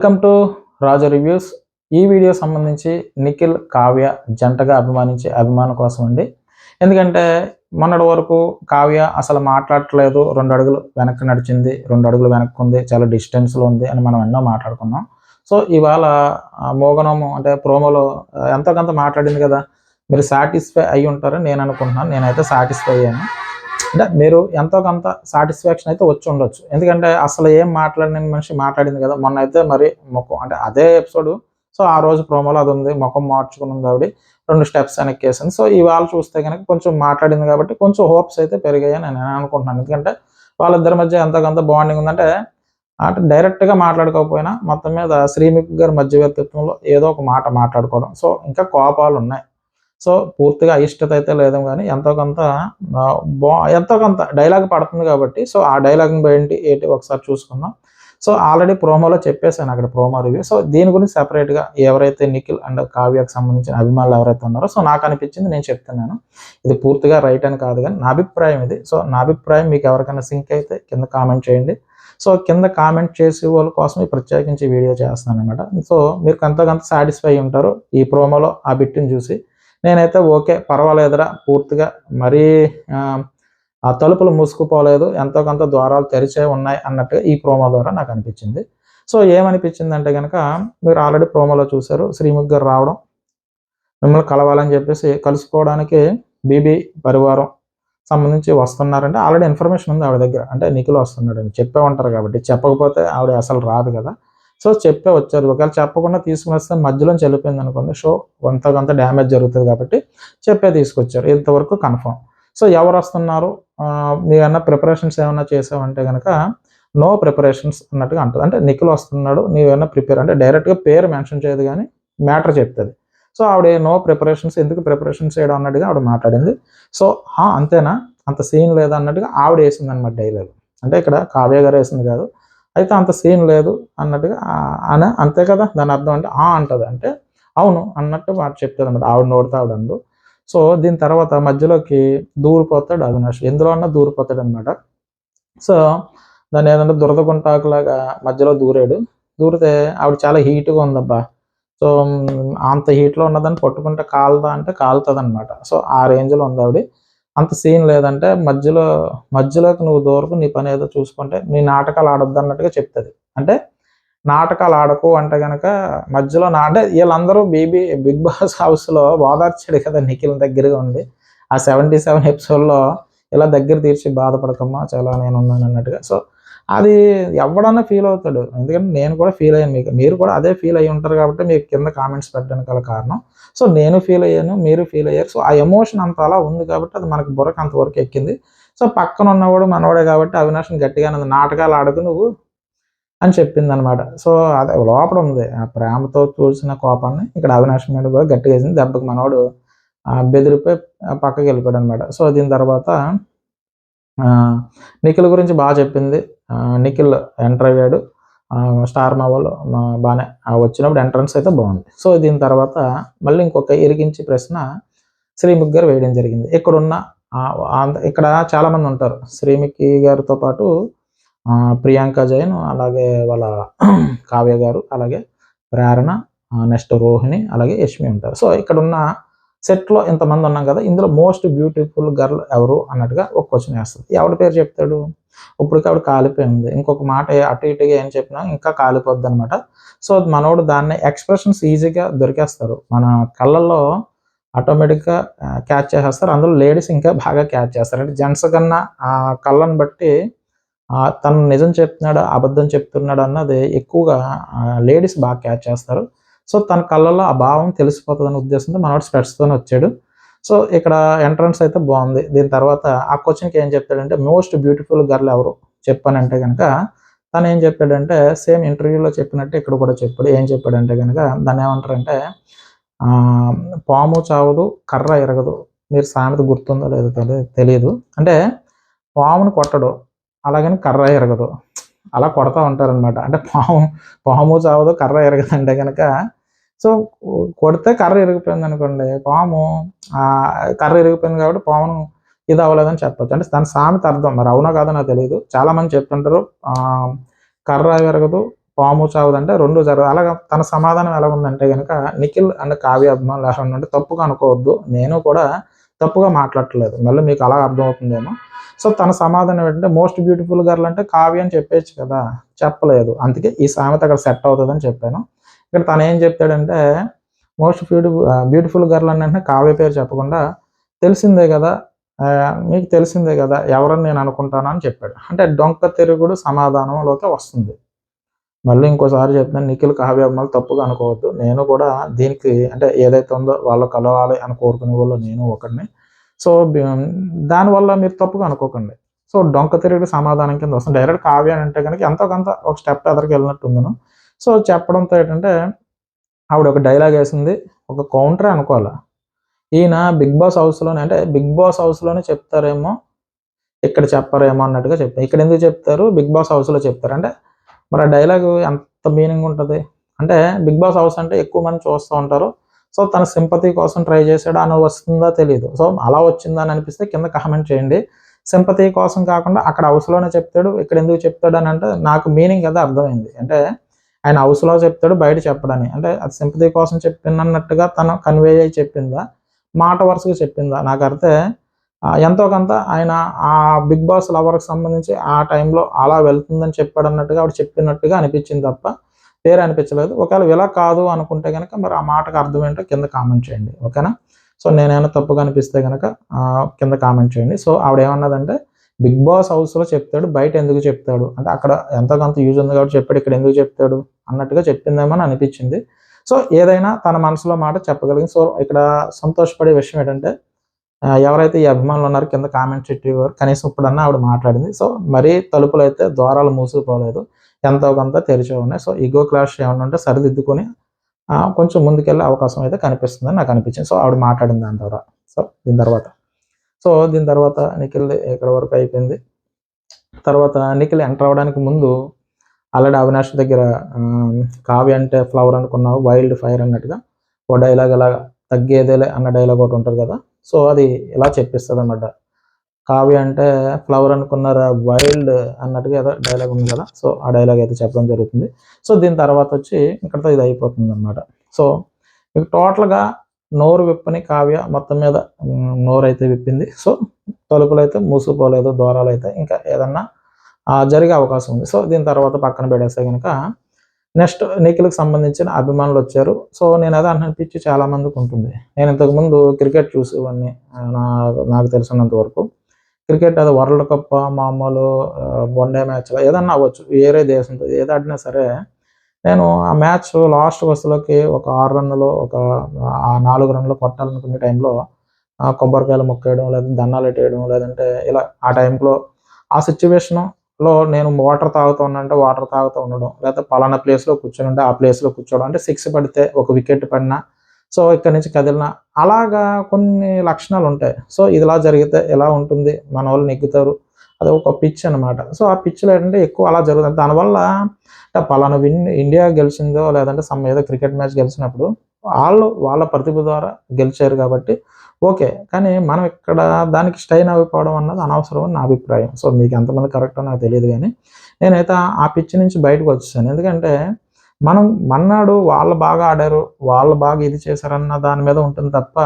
Welcome to Raju reviews ఈ video సంబంధించి నిఖిల్ కావ్య జంటగా అభిమానించే అభిమానం కోసం అండి. ఎందుకంటే మొన్నటి వరకు కావ్య అసలు మాట్లాడట్లేదు. రెండు అడుగులు వెనక్కి నడిచింది రెండు అడుగులు వెనక్కి ఉంది చాలా డిస్టెన్స్లో ఉంది అని మనం ఎన్నో మాట్లాడుకున్నాం. సో ఇవాళ మోగనోము అంటే ప్రోమోలో ఎంతో కొంత మాట్లాడింది కదా. మీరు సాటిస్ఫై అయి ఉంటారని నేను అనుకుంటున్నాను. నేనైతే సాటిస్ఫై అయ్యాను. అంటే మీరు ఎంతో కొంత సాటిస్ఫాక్షన్ అయితే వచ్చి ఉండొచ్చు. ఎందుకంటే అసలు ఏం మాట్లాడిన మనిషి మాట్లాడింది కదా మొన్న అయితే మరి ముఖం అంటే అదే ఎపిసోడ్ సో ఆ రోజు ప్రోమోలో అది ఉంది ముఖం మార్చుకుని ఉంది ఆవిడ రెండు స్టెప్స్ వెనక్కేసింది. సో ఇవాళ చూస్తే కనుక కొంచెం మాట్లాడింది కాబట్టి కొంచెం హోప్స్ అయితే పెరిగాయని నేను అనుకుంటున్నాను. ఎందుకంటే వాళ్ళిద్దరి మధ్య ఎంతో కొంత బాండింగ్ ఉందంటే అంటే డైరెక్ట్గా మాట్లాడుకోకపోయినా మొత్తం మీద శ్రీముఖి గారి మధ్యవర్తిత్వంలో ఏదో ఒక మాట మాట్లాడుకోవడం. సో ఇంకా కోపాలు ఉన్నాయి. సో పూర్తిగా అయిష్టత అయితే లేదు కానీ ఎంతో కొంత బా ఎంతో కొంత డైలాగ్ పడుతుంది కాబట్టి సో ఆ డైలాగ్ని బయటి ఏంటి ఒకసారి చూసుకుందాం. సో ఆల్రెడీ ప్రోమోలో చెప్పేశాను అక్కడ ప్రోమో రివ్యూ సో దీని గురించి సెపరేట్గా ఎవరైతే నిఖిల్ అండ్ కావ్యకు సంబంధించిన అభిమానులు ఎవరైతే ఉన్నారో సో నాకు అనిపించింది నేను చెప్తున్నాను. ఇది పూర్తిగా రైట్ అని కాదు కానీ నా అభిప్రాయం ఇది. సో నా అభిప్రాయం మీకు ఎవరికైనా సింక్ అయితే కింద కామెంట్ చేయండి. సో కింద కామెంట్ చేసే వాళ్ళ కోసం ప్రత్యేకించి వీడియో చేస్తున్నాను అనమాట సో మీరు ఎంతో కొంత సాటిస్ఫై ఉంటారు ఈ ప్రోమోలో ఆ బిట్టిని చూసి. నేనైతే ఓకే పర్వాలేదురా పూర్తిగా మరీ ఆ, తలుపులు మూసుకుపోలేదు ఎంతో కొంత ద్వారాలు తెరిచే ఉన్నాయి అన్నట్టుగా ఈ ప్రోమో ద్వారా నాకు అనిపించింది. సో ఏమనిపించింది అంటే కనుక మీరు ఆల్రెడీ ప్రోమోలో చూశారు శ్రీముఖ్ గారు రావడం మిమ్మల్ని కలవాలని చెప్పేసి కలుసుకోవడానికి బీబీ పరివారం సంబంధించి వస్తున్నారంటే ఆల్రెడీ ఇన్ఫర్మేషన్ ఉంది ఆవిడ దగ్గర అంటే నిఖిల్ వస్తున్నాడని చెప్పే ఉంటారు కాబట్టి చెప్పకపోతే ఆవిడ అసలు రాదు కదా. సో చెప్పే వచ్చారు ఒకవేళ చెప్పకుండా తీసుకునేస్తే మధ్యలో వెళ్ళిపోయింది అనుకోండి. సో కొంత కొంత డ్యామేజ్ జరుగుతుంది కాబట్టి చెప్పే తీసుకొచ్చారు. ఇంతవరకు కన్ఫర్మ్. సో ఎవరు వస్తున్నారు? ఆ, ప్రిపరేషన్స్ ఏమైనా చేసావంటే కనుక నో ప్రిపరేషన్స్ అన్నట్టుగా అంటుంది. అంటే నిఖిల్ వస్తున్నాడు నీవేమన్నా ప్రిపేర్ అంటే డైరెక్ట్గా పేరు మెన్షన్ చేయదు కానీ మ్యాటర్ చెప్తుంది. సో ఆవిడ నో ప్రిపరేషన్స్ ఎందుకు ప్రిపరేషన్స్ చేయడం అన్నట్టుగా ఆవిడ మాట్లాడింది. సో అంతేనా? అంత సీన్ లేదా అన్నట్టుగా ఆవిడ వేసింది అనమాట డైలాగ్. అంటే ఇక్కడ కావ్య గారు వేసింది కాదు అయితే అంత సీన్ లేదు అన్నట్టుగా అన అంతే కదా దాని అర్థం అంటే ఆ అంటది. అంటే అవును అన్నట్టు వాడు చెప్తుంది అనమాట ఆవిడ నోడితే ఆవిడ అందు. సో దీని తర్వాత మధ్యలోకి దూరిపోతాడు అవినాష్. ఎందులో అన్నా దూరిపోతాడు అనమాట సో దాన్ని ఏదంటే దురదగుంటాకులాగా మధ్యలో దూరాడు. దూరితే ఆవిడ చాలా హీట్గా ఉందబ్బా. సో అంత హీట్లో ఉన్నదని పట్టుకుంటే కాలుదా అంటే కాలుతుంది అనమాట సో ఆ రేంజ్లో ఉంది ఆవిడ. అంత సీన్ లేదంటే మధ్యలో మధ్యలోకి నువ్వు దూరకు నీ పని ఏదో చూసుకుంటే నీ నాటకాలు ఆడొద్దు అన్నట్టుగా చెప్తుంది. అంటే నాటకాలు ఆడకు అంటే కనుక మధ్యలో నా అంటే వీళ్ళందరూ బీబీ బిగ్ బాస్ హౌస్లో ఓదార్చాడు కదా నిఖిల్ దగ్గరగా ఉండి. ఆ సెవెంటీ సెవెన్ ఎపిసోడ్లో ఇలా దగ్గర తీర్చి బాధపడకమ్మా చాలా నేను ఉన్నాను అన్నట్టుగా. సో అది ఎవడన్నా ఫీల్ అవుతాడు. ఎందుకంటే నేను కూడా ఫీల్ అయ్యాను మీకు. మీరు కూడా అదే ఫీల్ అయ్యి ఉంటారు కాబట్టి మీకు కింద కామెంట్స్ పెట్టడానికి గల కారణం. సో నేను ఫీల్ అయ్యాను మీరు ఫీల్ అయ్యారు. సో ఆ ఎమోషన్ అంత అలా ఉంది కాబట్టి అది మనకి బుర్రకు అంతవరకు ఎక్కింది. సో పక్కన ఉన్నవాడు మనవాడే కాబట్టి అవినాష్ని గట్టిగా నాటకాలు ఆడకు నువ్వు అని చెప్పింది అనమాట సో అదే లోపల ఉంది. ఆ ప్రేమతో చూసిన కోపాన్ని ఇక్కడ అవినాష్ మీద కూడా గట్టిగా వేసింది. దెబ్బకి మనవాడు ఆ, బెదిరిపోయి పక్కకి వెళ్ళిపోయాడు అనమాట సో దీని తర్వాత నిఖిల్ గురించి బాగా చెప్పింది. నిఖిల్ ఎంటర్ అయ్యాడు. ఆ, స్టార్ మావోలో బాగానే వచ్చినప్పుడు ఎంట్రన్స్ అయితే బాగుంది. సో దీని తర్వాత మళ్ళీ ఇంకొక ఇరిగించి ప్రశ్న శ్రీముఖి గారు వేయడం జరిగింది. ఇక్కడున్న ఇక్కడ చాలా మంది ఉంటారు. శ్రీముఖి గారితో పాటు ఆ, ప్రియాంక జైన్ అలాగే వాళ్ళ కావ్య గారు అలాగే ప్రేరణ నెక్స్ట్ రోహిణి అలాగే యష్మి ఉంటారు. సో ఇక్కడ ఉన్న సెట్లో ఇంతమంది ఉన్నాం కదా ఇందులో మోస్ట్ బ్యూటిఫుల్ గర్ల్ ఎవరు అన్నట్టుగా ఒక క్వశ్చన్ వేస్తుంది. ఎవరి పేరు చెప్తాడు? ఇప్పటికి ఆవిడ కాలిపోయింది. ఇంకొక మాట అటు ఇటుగా ఏం చెప్పినా ఇంకా కాలిపోద్ది అనమాట సో మనోడు దాన్ని ఎక్స్ప్రెషన్స్ ఈజీగా దొరికేస్తారు. మన కళ్ళల్లో ఆటోమేటిక్గా క్యాచ్ చేసేస్తారు. అందులో లేడీస్ ఇంకా బాగా క్యాచ్ చేస్తారు. అంటే జెంట్స్ కన్నా ఆ కళ్ళను బట్టి తను నిజం చెప్తున్నాడు అబద్ధం చెప్తున్నాడు అన్నది ఎక్కువగా లేడీస్ బాగా క్యాచ్ చేస్తారు. సో తన కళ్ళల్లో ఆ భావం తెలిసిపోతుంది అనే ఉద్దేశంతో మనోడు స్పెట్స్తోనే వచ్చాడు. సో ఇక్కడ ఎంట్రన్స్ అయితే బాగుంది. దీని తర్వాత ఆ క్వశ్చన్కి ఏం చెప్తాడంటే మోస్ట్ బ్యూటిఫుల్ గర్ల్ ఎవరు? చెప్పానంటే కనుక తను ఏం చెప్పాడంటే సేమ్ ఇంటర్వ్యూలో చెప్పినట్టు ఇక్కడ కూడా చెప్పాడు. ఏం చెప్పాడంటే కనుక దాన్ని ఏమంటారంటే ఆ, పాము చావదు కర్ర ఎరగదు. మీరు సామెత గుర్తుందో లేదో కదా తెలియదు అంటే పామును కొట్టడు అలాగని కర్ర ఎరగదు. అలా కొడతా ఉంటారనమాట అంటే పాము పాము చావదు కర్ర ఎరగదు అంటే కనుక సో కొడితే కర్ర ఇరిగిపోయింది అనుకోండి పాము కర్ర ఇరిగిపోయింది కాబట్టి పామును ఇది అవ్వలేదని చెప్పచ్చు. అంటే దాని సామెత అర్థం మరి అవునా కాదో నాకు తెలియదు చాలా మంది చెప్తుంటారు కర్ర విరగదు పాము చావదంటే రెండు జరగదు. అలాగా తన సమాధానం ఎలా ఉందంటే కనుక నిఖిల్ అండ్ కావ్య అభిమానులు ఎలా ఉందంటే తప్పుగా అనుకోవద్దు. నేను కూడా తప్పుగా మాట్లాడట్లేదు. మళ్ళీ మీకు అలా అర్థమవుతుందేమో. సో తన సమాధానం ఏంటంటే మోస్ట్ బ్యూటిఫుల్ గర్ల్ అంటే కావ్య అని చెప్పేచ్చు కదా. చెప్పలేదు. అందుకే ఈ సామెత అక్కడ సెట్ అవుతుందని చెప్పాను. ఇక్కడ తను ఏం చెప్తాడంటే మోస్ట్ బ్యూటిఫుల్ బ్యూటిఫుల్ గర్ల్ అని అంటే కావ్య పేరు చెప్పకుండా తెలిసిందే కదా మీకు తెలిసిందే కదా ఎవరని నేను అనుకుంటాను అని చెప్పాడు. అంటే డొంక తిరుగుడు సమాధానంలోకి వస్తుంది. మళ్ళీ ఇంకోసారి చెప్తాను నిఖిల్ కావ్య తప్పుగా అనుకోవద్దు. నేను కూడా దీనికి అంటే ఏదైతే ఉందో వాళ్ళు కలవాలి అని కోరుకునే వాళ్ళు నేను ఒకడిని. సో దానివల్ల మీరు తప్పుగా అనుకోకండి. సో డొంక తిరిగి సమాధానం కింద వస్తుంది. డైరెక్ట్ కావ్య అంటే కనుక ఎంతో కొంత ఒక స్టెప్ ఎదరికి వెళ్ళినట్టు ఉందను. సో చెప్పడంతో ఏంటంటే ఆవిడ ఒక డైలాగ్ వేసింది ఒక కౌంటర్ అనుకోవాలా. ఈయన బిగ్ బాస్ హౌస్లోనే అంటే బిగ్ బాస్ హౌస్లోనే చెప్తారేమో ఇక్కడ చెప్పారేమో అన్నట్టుగా చెప్తారు ఇక్కడ ఎందుకు చెప్తారు? బిగ్ బాస్ హౌస్లో చెప్తారు. అంటే మరి ఆ డైలాగ్ ఎంత మీనింగ్ ఉంటుంది? అంటే బిగ్ బాస్ హౌస్ అంటే ఎక్కువ మంది చూస్తూ ఉంటారు. సో తన సింపతి కోసం ట్రై చేశాడు అని వస్తుందా తెలియదు సో అలా వచ్చిందా అని అనిపిస్తే కింద కామెంట్ చేయండి. సింపతి కోసం కాకుండా అక్కడ హౌస్లోనే చెప్తాడు ఇక్కడ ఎందుకు చెప్తాడు అని అంటే నాకు మీనింగ్ కదా అర్థమైంది. అంటే ఆయన హౌస్లో చెప్తాడు బయట చెప్పడని. అంటే అది సింపతి కోసం చెప్పిందన్నట్టుగా తను కన్వే అయ్యి చెప్పిందా? మాట వరుసగా చెప్పిందా? నాకు అర్థే ఎంతో కొంత ఆయన ఆ బిగ్ బాస్ లవర్కి సంబంధించి ఆ టైంలో అలా వెళ్తుందని చెప్పాడు అన్నట్టుగా ఆవిడ చెప్పినట్టుగా అనిపించింది తప్ప పేరు అనిపించలేదు. ఒకవేళ ఇలా కాదు అనుకుంటే కనుక మరి ఆ మాటకు అర్థం ఏంటో కింద కామెంట్ చేయండి. ఓకేనా? సో నేనేమైనా తప్పుగా అనిపిస్తే కనుక కింద కామెంట్ చేయండి. సో ఆవిడ ఏమన్నదంటే బిగ్ బాస్ హౌస్లో చెప్తాడు బయట ఎందుకు చెప్తాడు? అంటే అక్కడ ఎంతో కొంత యూజ్ ఉంది కాబట్టి చెప్పాడు ఇక్కడ ఎందుకు చెప్తాడు అన్నట్టుగా చెప్పిందేమో అని అనిపించింది. సో ఏదైనా తన మనసులో మాట చెప్పగలిగింది సో ఇక్కడ సంతోషపడే విషయం ఏంటంటే ఎవరైతే ఈ అభిమానులు ఉన్నారో కింద కామెంట్ ఇట్టేవారు కనీసం ఇప్పుడన్నా ఆవిడ మాట్లాడింది. సో మరీ తలుపులు అయితే ద్వారాలు మూసుకుపోలేదు ఎంతో కొంత తెరిచే ఉన్నాయి. సో ఈగో క్లాష్ ఏమన్నా ఉంటే సరిదిద్దుకొని కొంచెం ముందుకెళ్ళే అవకాశం అయితే కనిపిస్తుందని నాకు అనిపించింది. సో ఆవిడ మాట్లాడింది దాని ద్వారా. సో దీని తర్వాత. సో దీని తర్వాత నిఖిల్ ఇక్కడ వరకు అయిపోయింది. తర్వాత నిఖిల్ ఎంటర్ అవ్వడానికి ముందు ఆల్రెడీ అవినాష్ దగ్గర కావ్య అంటే ఫ్లవర్ అనుకున్నావు వైల్డ్ ఫైర్ అన్నట్టుగా. ఓ డైలాగ్ అలా తగ్గేదేలే అన్న డైలాగ్ ఒకటి ఉంటుంది కదా. సో అది ఇలా చెప్పిస్తుంది అన్నమాట కావ్య అంటే ఫ్లవర్ అనుకున్నారా వైల్డ్ అన్నట్టుగా ఏదో డైలాగ్ ఉంది కదా. సో ఆ డైలాగ్ అయితే చెప్పడం జరుగుతుంది. సో దీని తర్వాత వచ్చి ఇక్కడతో ఇది అయిపోతుంది అనమాట సో మీకు టోటల్గా నోరు విప్పని కావ్య మొత్తం మీద నోరు అయితే విప్పింది. సో తలుపులు అయితే మూసుకుపోలేదు దూరాలు అయితే ఇంకా ఏదన్నా జరిగే అవకాశం ఉంది. సో దీని తర్వాత పక్కన పెడేస్తే కనుక నెక్స్ట్ నిఖిల్కి సంబంధించిన అభిమానులు వచ్చారు. సో నేను అదే అనిపించి చాలామందికి ఉంటుంది. నేను ఇంతకుముందు క్రికెట్ చూసేవాడిని నా నాకు తెలిసినంత వరకు. క్రికెట్ అది వరల్డ్ కప్ మామూలు వన్ డే మ్యాచ్ ఏదన్నా అవ్వచ్చు వేరే దేశంతో ఏది ఆడినా సరే నేను ఆ మ్యాచ్ లాస్ట్ వరుసలోకి ఒక ఆరు రన్నులు ఒక నాలుగు రన్నులు కొట్టాలనుకునే టైంలో కొబ్బరికాయలు మొక్కేయడం లేదా దండాలు ఎట్టేయడం లేదంటే ఇలా ఆ టైంలో ఆ సిచ్యువేషన్లో నేను వాటర్ తాగుతూ ఉన్నంటే వాటర్ తాగుతూ ఉండడం లేకపోతే పలానా ప్లేస్లో కూర్చొని ఉంటే ఆ ప్లేస్లో కూర్చోవడం అంటే సిక్స్ పడితే ఒక వికెట్ పడినా సో ఇక్కడ నుంచి కదిలిన అలాగా కొన్ని లక్షణాలు ఉంటాయి. సో ఇదిలా జరిగితే ఎలా ఉంటుంది? మన వాళ్ళు నెగ్గుతారు. అది ఒక పిచ్ అన్నమాట. సో ఆ పిచ్లో ఏంటంటే ఎక్కువ అలా జరుగుతుంది. దానివల్ల పలానా విన్ ఇండియా గెలిచిందో లేదంటే సమ్ ఏదో క్రికెట్ మ్యాచ్ గెలిచినప్పుడు వాళ్ళు వాళ్ళ ప్రతిభ ద్వారా గెలిచారు కాబట్టి ఓకే. కానీ మనం ఇక్కడ దానికి స్టైన్ అయిపోవడం అన్నది అనవసరం అని నా అభిప్రాయం. సో మీకు ఎంతమంది కరెక్టో నాకు తెలియదు కానీ నేనైతే ఆ పిచ్ నుంచి బయటకు వచ్చేసాను. ఎందుకంటే మనం మన్నాడు వాళ్ళు బాగా ఆడారు వాళ్ళు బాగా ఇది చేశారన్న దాని మీద ఉంటుంది తప్ప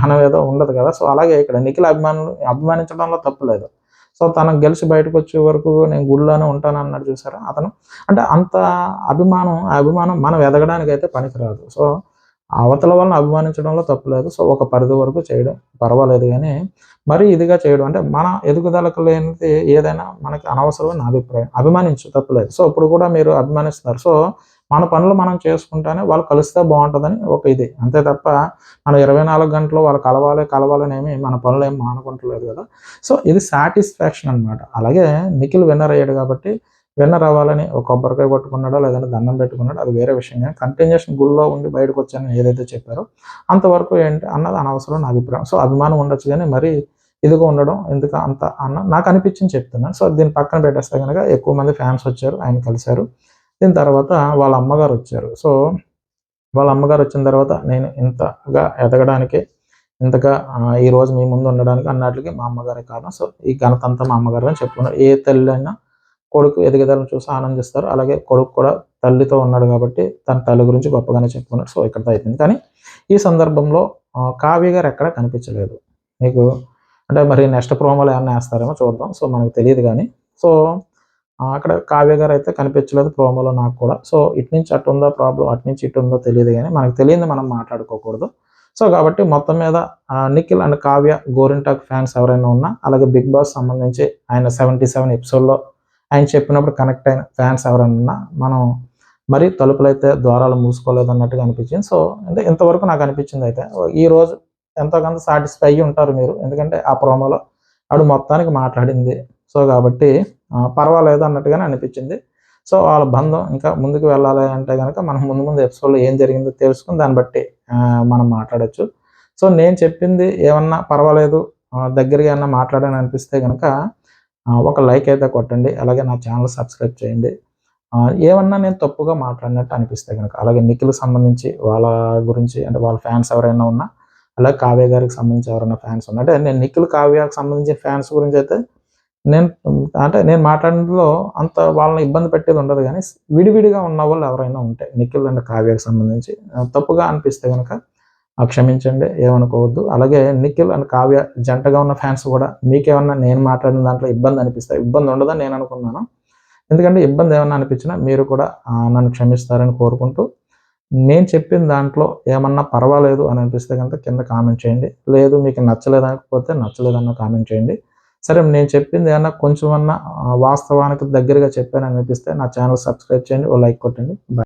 మనం ఏదో ఉండదు కదా. సో అలాగే ఇక్కడ నిఖిల్ అభిమానులు అభిమానించడంలో తప్పు లేదు. సో తను గెలిచి బయటకు వచ్చే వరకు నేను గుడిలోనే ఉంటాను అన్నాడు చూసారా అతను. అంటే అంత అభిమానం ఆ అభిమానం మనం ఎదగడానికి అయితే పనికిరాదు. సో అవతల వాళ్ళని అభిమానించడంలో తప్పు లేదు. సో ఒక పరిధి వరకు చేయడం పర్వాలేదు కానీ మరీ ఇదిగా చేయడం అంటే మన ఎదుగుదలకు లేనిది ఏదైనా మనకి అనవసరం నా అభిప్రాయం. అభిమానించు తప్పులేదు సో ఇప్పుడు కూడా మీరు అభిమానిస్తున్నారు. సో మన పనులు మనం చేసుకుంటానే వాళ్ళు కలిస్తే బాగుంటుందని ఒక ఇది. అంతే తప్ప మనం ఇరవై నాలుగు గంటలు వాళ్ళు కలవాలి కలవాలనేమి మన పనులు ఏమి మానుకుంటలేదు కదా. సో ఇది సాటిస్ఫాక్షన్ అన్నమాట. అలాగే నిఖిల్ విన్నర్ అయ్యాడు కాబట్టి విన్నర్ అవ్వాలని ఒక కొబ్బరికాయ కొట్టుకున్నాడో లేదంటే దండం పెట్టుకున్నాడో అది వేరే విషయం కానీ కంటిన్యూషన్ గుళ్ళో ఉండి బయటకు వచ్చానని ఏదైతే చెప్పారో అంతవరకు ఏంటి అన్నది అనవసరం నా అభిప్రాయం. సో అభిమానం ఉండొచ్చు కానీ మరి ఇదిగా ఉండడం ఎందుకు అంత అన్న నాకు అనిపించింది చెప్తున్నాను. సో దీన్ని పక్కన పెట్టేస్తే కనుక ఎక్కువ మంది ఫ్యాన్స్ వచ్చారు ఆయన కలిశారు. దీని తర్వాత వాళ్ళ అమ్మగారు వచ్చారు. సో వాళ్ళ అమ్మగారు వచ్చిన తర్వాత నేను ఇంతగా ఎదగడానికి ఇంతగా ఈ రోజు మీ ముందు ఉండడానికి అన్నట్లకి మా అమ్మగారే కారణం. సో ఈ ఘనత అంతా మా అమ్మగారు అని చెప్పుకున్నారు. ఏ తల్లి అయినా కొడుకు ఎదుగుదలను చూసి ఆనందిస్తారు. అలాగే కొడుకు కూడా తల్లితో ఉన్నాడు కాబట్టి తన తల్లి గురించి గొప్పగానే చెప్పుకున్నాడు. సో ఇక్కడతో అయిపోయింది. కానీ ఈ సందర్భంలో కావ్య గారు ఎక్కడ కనిపించలేదు. మీకు అంటే మరి నెక్స్ట్ ప్రోమోలు ఏమన్నా వేస్తారేమో చూద్దాం. సో మనకు తెలియదు కానీ. సో అక్కడ కావ్య గారు అయితే కనిపించలేదు ప్రోమోలో నాకు కూడా. సో ఇటు నుంచి అటు ఉందో ప్రాబ్లం అటు నుంచి ఇటు ఉందో తెలియదు కానీ మనకు తెలియదు మనం మాట్లాడుకోకూడదు. సో కాబట్టి మొత్తం మీద నిఖిల్ అండ్ కావ్య గోరింటాక్ ఫ్యాన్స్ ఎవరైనా ఉన్నా అలాగే బిగ్ బాస్ సంబంధించి ఆయన సెవెంటీ సెవెన్ ఎపిసోడ్లో ఆయన చెప్పినప్పుడు కనెక్ట్ అయిన ఫ్యాన్స్ ఎవరైనా ఉన్నా మనం మరి తలుపులు అయితే ద్వారాలు మూసుకోలేదు అన్నట్టుగా అనిపించింది. సో అంటే ఇంతవరకు నాకు అనిపించింది అయితే ఈ రోజు ఎంతోకొంత సాటిస్ఫై అయ్యి ఉంటారు మీరు ఎందుకంటే ఆ ప్రోమోలో ఆవిడ మొత్తానికి మాట్లాడింది. సో కాబట్టి పర్వాలేదు అన్నట్టుగానే అనిపించింది. సో వాళ్ళ బంధం ఇంకా ముందుకు వెళ్ళాలి అంటే కనుక మనం ముందు ముందు ఎపిసోడ్లో ఏం జరిగిందో తెలుసుకుని దాన్ని బట్టి మనం మాట్లాడొచ్చు. సో నేను చెప్పింది ఏమన్నా పర్వాలేదు దగ్గరగా ఏమన్నా మాట్లాడాలని అనిపిస్తే కనుక ఒక లైక్ అయితే కొట్టండి అలాగే నా ఛానల్ సబ్స్క్రైబ్ చేయండి. ఏమన్నా నేను తప్పుగా మాట్లాడినట్టు అనిపిస్తే కనుక అలాగే నిఖిల్ సంబంధించి వాళ్ళ గురించి అంటే వాళ్ళ ఫ్యాన్స్ ఎవరైనా ఉన్నా అలాగే కావ్య గారికి సంబంధించి ఎవరైనా ఫ్యాన్స్ ఉన్నా అంటే నేను నిఖిల్ కావ్యకి సంబంధించిన ఫ్యాన్స్ గురించి అయితే నేను అంటే నేను మాట్లాడినలో అంత వాళ్ళని ఇబ్బంది పెట్టేది ఉండదు కానీ విడివిడిగా ఉన్న వాళ్ళు ఎవరైనా ఉంటే నిఖిల్ అండ్ కావ్యకు సంబంధించి తప్పుగా అనిపిస్తే కనుక ఆ, క్షమించండి ఏమనుకోవద్దు. అలాగే నిఖిల్ అండ్ కావ్య జంటగా ఉన్న ఫ్యాన్స్ కూడా మీకేమన్నా నేను మాట్లాడిన దాంట్లో ఇబ్బంది అనిపిస్తే ఇబ్బంది ఉండదని నేను అనుకున్నాను. ఎందుకంటే ఇబ్బంది ఏమన్నా అనిపించినా మీరు కూడా నన్ను క్షమిస్తారని కోరుకుంటూ నేను చెప్పిన దాంట్లో ఏమన్నా పర్వాలేదు అని అనిపిస్తే కనుక కింద కామెంట్ చేయండి. లేదు మీకు నచ్చలేదనకపోతే నచ్చలేదన్న కామెంట్ చేయండి. సరే నేను చెప్పింది ఏమన్నా కొంచెం అన్నా ఆ, వాస్తవానికి దగ్గరగా చెప్పాను అనిపిస్తే నా ఛానల్ సబ్స్క్రైబ్ చేయండి ఓ లైక్ కొట్టండి. బాయ్